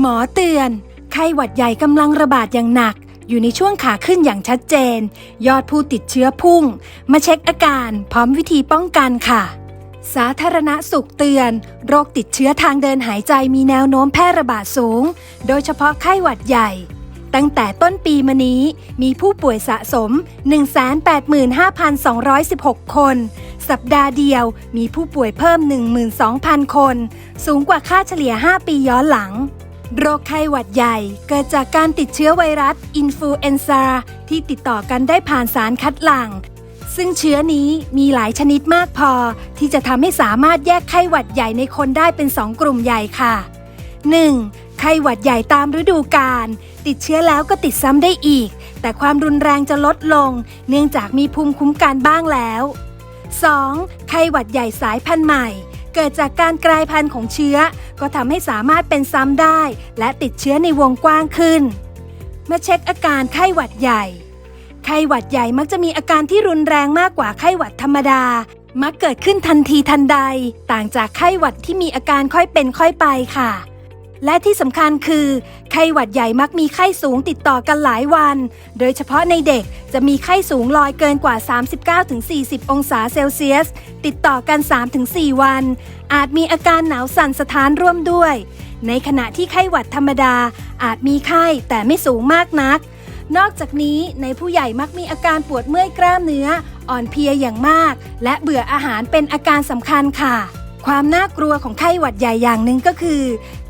หมอเตือน ไข้หวัดใหญ่กำลังระบาดอย่างหนัก อยู่ในช่วงขาขึ้นอย่างชัดเจน ยอดผู้ติดเชื้อพุ่ง มาเช็คอาการพร้อมวิธีป้องกันค่ะ สาธารณสุขเตือน โรคติดเชื้อทางเดินหายใจมีแนวโน้มแพร่ระบาดสูง โดยเฉพาะไข้หวัดใหญ่ ตั้งแต่ต้นปีมานี้ มีผู้ป่วยสะสม 185,216 คนสัปดาห์เดียวมีผู้ป่วยเพิ่ม 12,000 คน สูงกว่าค่าเฉลี่ย 5 ปีย้อนหลัง โรคไข้หวัดใหญ่ เกิดจากการติดเชื้อไวรัสอินฟลูเอนซาที่ติดต่อกันได้ผ่านสารคัดหลั่ง ซึ่งเชื้อนี้มีหลายชนิดมากพอ ที่จะทำให้สามารถแยกไข้หวัดใหญ่ในคนได้เป็น2กลุ่มใหญ่ค่ะ 1. ไข้หวัดใหญ่ตามฤดูกาลติดเชื้อแล้วก็ติดซ้ำได้อีก แต่ความรุนแรงจะลดลง เนื่องจากมีภูมิคุ้มกันบ้างแล้ว 2. ไข้หวัดใหญ่สายพันธุ์ใหม่ เกิดจากการกลายพันธุ์ของเชื้อ ก็ทำให้สามารถเป็นซ้ำได้ และติดเชื้อในวงกว้างขึ้น มาเช็คอาการไข้หวัดใหญ่ ไข้หวัดใหญ่มักจะมีอาการที่รุนแรงมากกว่าไข้หวัดธรรมดา มักเกิดขึ้นทันทีทันใด ต่างจากไข้หวัดที่มีอาการค่อยเป็นค่อยไปค่ะ และที่สำคัญคือ ไข้หวัดใหญ่มักมีไข้สูงติดต่อกันหลายวัน โดยเฉพาะในเด็กจะมีไข้สูงลอยเกินกว่า 39-40 องศาเซลเซียส ติดต่อกัน 3-4 วัน อาจมีอาการหนาวสั่นสะท้านร่วมด้วย ในขณะที่ไข้หวัดธรรมดา อาจมีไข้แต่ไม่สูงมากนัก นอกจากนี้ในผู้ใหญ่มักมีอาการปวดเมื่อยกล้ามเนื้อ อ่อนเพลียอย่างมาก และเบื่ออาหารเป็นอาการสำคัญค่ะ ความน่ากลัวของไข้หวัดใหญ่อย่างหนึ่งก็คือ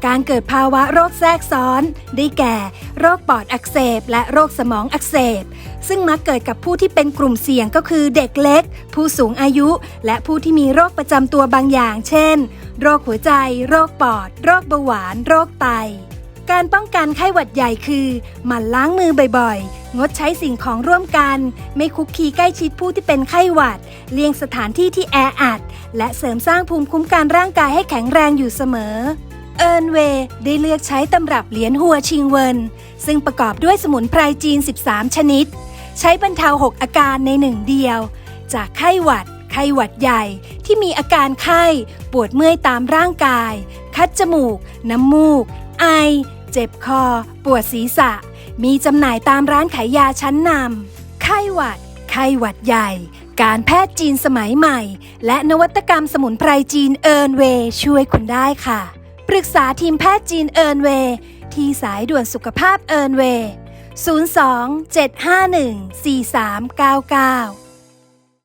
การเกิดภาวะโรคแทรกซ้อน ได้แก่ โรคปอดอักเสบ และโรคสมองอักเสบ ซึ่งมักเกิดกับผู้ที่เป็นกลุ่มเสี่ยงก็คือเด็กเล็ก ผู้สูงอายุ และผู้ที่มีโรคประจำตัวบางอย่าง เช่น โรคหัวใจ โรคปอด โรคเบาหวาน โรคไต การป้องกันไข้หวัดใหญ่คือหมั่นล้างมือบ่อยๆ งดใช้สิ่งของร่วมกัน ไม่คุกคีใกล้ชิดผู้ที่เป็นไข้หวัด เลี่ยงสถานที่ที่แออัด และเสริมสร้างภูมิคุ้มกันร่างกายให้แข็งแรงอยู่เสมอ เอิร์นเวย์ได้เลือกใช้ตำรับเหรียญหัวชิงเวิน ซึ่งประกอบด้วยสมุนไพรจีน 13 ชนิด ใช้บรรเทา 6 อาการในหนึ่งเดียว จากไข้หวัดไข้หวัดใหญ่ที่มีอาการไข้ ปวดเมื่อยตามร่างกาย คัดจมูก น้ำมูก ไอ เจ็บคอ ปวดศีรษะ มีจำหน่ายตามร้านขายยาชั้นนำไข้หวัด ไข้หวัดใหญ่ การแพทย์จีนสมัยใหม่ และนวัตกรรมสมุนไพรจีนเอิร์นเวช่วยคุณได้ค่ะ ปรึกษาทีมแพทย์จีนเอิร์นเวที่สายด่วนสุขภาพเอิร์นเว02 751 4399